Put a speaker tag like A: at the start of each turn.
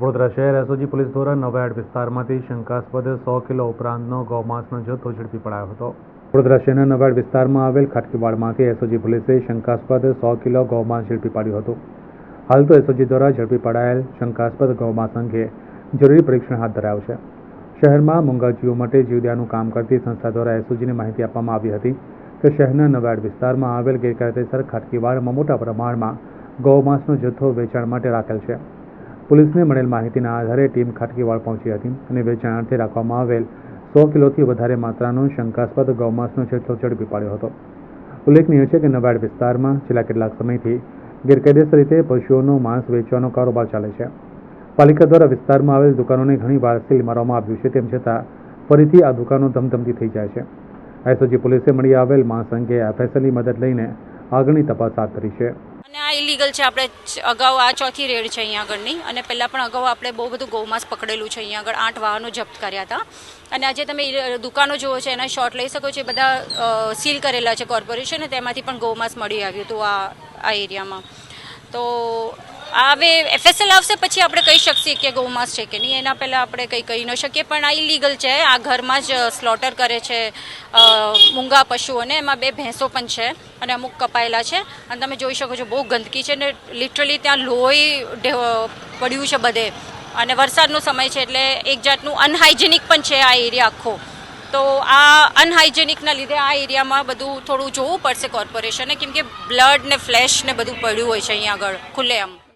A: વડોદરા શહેર SOG police દ્વારા નવાડ વિસ્તારમાંથી શંકાસ્પદ સો કિલો ઉપરાંતનો ગૌમાંસનો જથ્થો ઝડપી પડાયો હતો. વડોદરા શહેરના નવાડ વિસ્તારમાં આવેલ ખાટકીવાડમાંથી એસઓજી પોલીસે શંકાસ્પદ સો કિલો ગૌમાંસ ઝડપી પાડ્યું હતું. હાલ તો એસઓજી દ્વારા ઝડપી પડાયેલ શંકાસ્પદ ગૌમાંસ અંગે જરૂરી પરીક્ષણ હાથ ધરાયું છે. શહેરમાં મુંગાજીઓ માટે જીવદયાનું કામ કરતી સંસ્થા દ્વારા એસઓજીને માહિતી આપવામાં આવી હતી કે શહેરના નવાડ વિસ્તારમાં આવેલ ગેરકાયદેસર ખાટકીવાડમાં મોટા પ્રમાણમાં ગૌમાંસનો જથ્થો વેચાણ માટે રાખેલ છે. પોલીસને મળેલ માહિતીના આધારે ટીમ ખાટકીવાડ પહોંચી હતી અને વેચાણાર્થે રાખવામાં આવેલ સો કિલોથી વધારે માત્રાનો શંકાસ્પદ ગૌમાંસનો જથ્થો ઝડપી પાડ્યો હતો. ઉલ્લેખનીય છે કે નવાડ વિસ્તારમાં છેલ્લા કેટલાક સમયથી ગેરકાયદેસર રીતે પશુઓનો માંસ વેચવાનો કારોબાર ચાલે છે. પાલિકા દ્વારા વિસ્તારમાં આવેલ દુકાનોને ઘણી વાર સીલ મારવામાં આવ્યું છે, તેમ છતાં ફરીથી આ દુકાનો ધમધમતી થઈ જાય છે. એસઓજી પોલીસે મળી આવેલ માંસ અંગે એફએસએલની મદદ લઈને આગળની તપાસ હાથ ધરી છે.
B: ઇલીગલ છે. આપણે અગાઉ આ ચોથી રેડ છે અહીંયા આગળની. અને પહેલાં પણ અગાઉ આપણે બહુ બધું ગૌમાંસ પકડેલું છે અહીંયા આગળ. આઠ વાહનો જપ્ત કર્યા હતા. અને આજે તમે દુકાનો જુઓ છો, એના શોર્ટ લઈ શકો છો. એ બધા સીલ કરેલા છે કોર્પોરેશન તેમાંથી પણ ગૌમાંસ મળી આવ્યું હતું આ આ એરિયામાં. તો હવે એફએસએલ આવશે પછી આપણે કહી શકીએ કે ગૌમાંસ છે કે નહીં. એના પહેલાં આપણે કંઈ કહી ન શકીએ, પણ આ ઇલીગલ છે. આ ઘરમાં જ સ્લોટર કરે છે મૂંગા પશુઓને. એમાં બે ભેંસો પણ છે અને અમુક કપાયેલા છે. અને તમે જોઈ શકો છો, બહુ ગંદકી છે ને લિટરલી ત્યાં લોહી પડ્યું છે બધે. અને વરસાદનો સમય છે એટલે એક જાતનું અનહાઇજેનિક પણ છે આ એરિયા આખો. તો આ અનહાઇજેનિકના લીધે આ એરિયામાં બધું થોડું જોવું પડશે કોર્પોરેશને કેમ કે બ્લડ ને ફ્લેશ ને બધું પડ્યું હોય છે અહીંયા આગળ, ખુલ્લેઆમ.